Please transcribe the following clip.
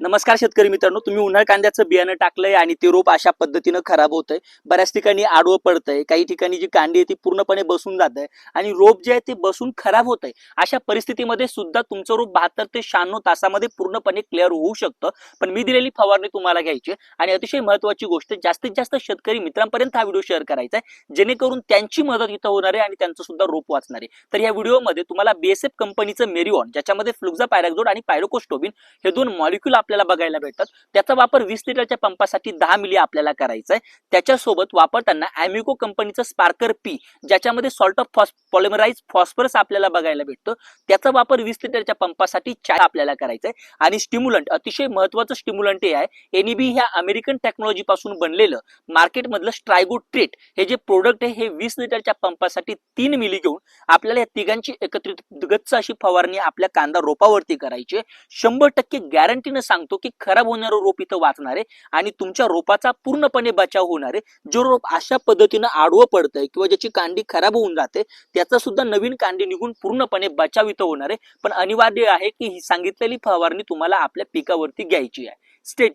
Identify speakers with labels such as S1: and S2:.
S1: नमस्कार शेतकरी मित्रांनो तुम्ही उन्हाळ कांद्याचं बियाणं टाकलंय आणि ते रोप अशा पद्धतीनं खराब होतंय. बऱ्याच ठिकाणी आडवं पडतंय काही ठिकाणी जी कांडी आहे ती पूर्णपणे बसून जात आहे आणि रोप जे आहे ते बसून खराब होत आहे अशा परिस्थितीमध्ये सुद्धा तुमचं रोप बहात्तर ते शहाण्णव तासामध्ये पूर्णपणे क्लिअर होऊ शकतं. पण मी दिलेली फवारणी तुम्हाला घ्यायची आहे. आणि अतिशय महत्वाची गोष्ट जास्तीत जास्त शेतकरी मित्रांपर्यंत हा व्हिडिओ शेअर करायचा आहे जेणेकरून त्यांची मदत इथं होणार आहे आणि त्यांचं सुद्धा रोप वाचणार आहे. तर या व्हिडिओमध्ये तुम्हाला बीएसएफ कंपनीचं मेरिओन ज्याच्यामध्ये फ्लुक्झा पायरॅक्झोड आणि पायरोकोस्टोबिन हे दोन मॉलिक्युल आपल्याला बघायला भेटतात. त्याचा वापर वीस लिटरच्या पंपासाठी दहा मिली आपल्याला करायचा आहे त्याच्यासोबत वापरताना अॅमिको कंपनीचं स्पार्कर पी ज्याच्यामध्ये सॉल्ट ऑफ फॉस पॉलिमराइज फॉस्फरस आपल्याला बघायला भेटतो. त्याचा वापर वीस लिटरच्या पंपासाठी चार आपल्याला करायचा आहे आणि स्टिम्युलंट अतिशय महत्वाचं स्टिम्युलंट हे आहे. एनईबी ह्या अमेरिकन टेक्नॉलॉजी पासून बनलेलं मार्केटमधलं स्ट्रायगो ट्रेट हे जे प्रोडक्ट आहे हे वीस लिटरच्या पंपासाठी तीन मिली घेऊन आपल्याला या तिघांची एकत्रित गच्च अशी फवारणी आपल्या कांदा रोपावरती करायची आहे. शंभर टक्के गॅरंटीनं सांगतो की खराब होणारं रोप इथं वाचणार आहे आणि तुमच्या रोपाचा पूर्णपणे बचाव होणार आहे. जो रोप अशा पद्धतीनं आडवं पडतंय किंवा ज्याची कांडी खराब होऊन जाते त्याचा सुद्धा नवीन कांडी निघून पूर्णपणे बचाव इथं होणार आहे. पण अनिवार्य आहे की ही सांगितलेली फवारणी तुम्हाला आपल्या पिकावरती घ्यायची आहे. स्टेट